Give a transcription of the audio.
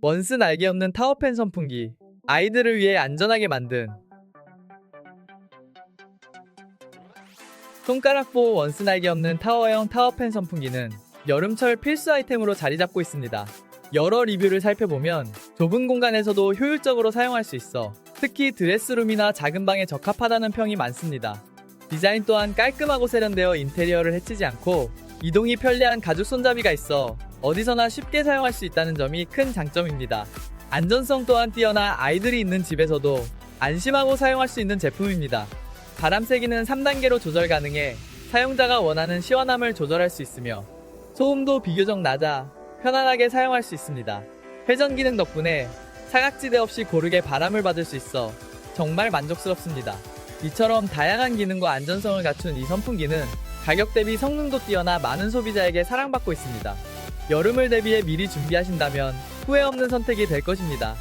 원스 날개 없는 타워팬 선풍기. 아이들을 위해 안전하게 만든 손가락 보호 원스 날개 없는 타워형 타워팬 선풍기는 여름철 필수 아이템으로 자리 잡고 있습니다. 여러 리뷰를 살펴보면 좁은 공간에서도 효율적으로 사용할 수 있어 특히 드레스룸이나 작은 방에 적합하다는 평이 많습니다. 디자인 또한 깔끔하고 세련되어 인테리어를 해치지 않고 이동이 편리한 가죽 손잡이가 있어 어디서나 쉽게 사용할 수 있다는 점이 큰 장점입니다. 안전성 또한 뛰어나 아이들이 있는 집에서도 안심하고 사용할 수 있는 제품입니다. 바람 세기는 3단계로 조절 가능해 사용자가 원하는 시원함을 조절할 수 있으며 소음도 비교적 낮아 편안하게 사용할 수 있습니다. 회전 기능 덕분에 사각지대 없이 고르게 바람을 받을 수 있어 정말 만족스럽습니다. 이처럼 다양한 기능과 안전성을 갖춘 이 선풍기는 가격 대비 성능도 뛰어나 많은 소비자에게 사랑받고 있습니다. 여름을 대비해 미리 준비하신다면 후회 없는 선택이 될 것입니다.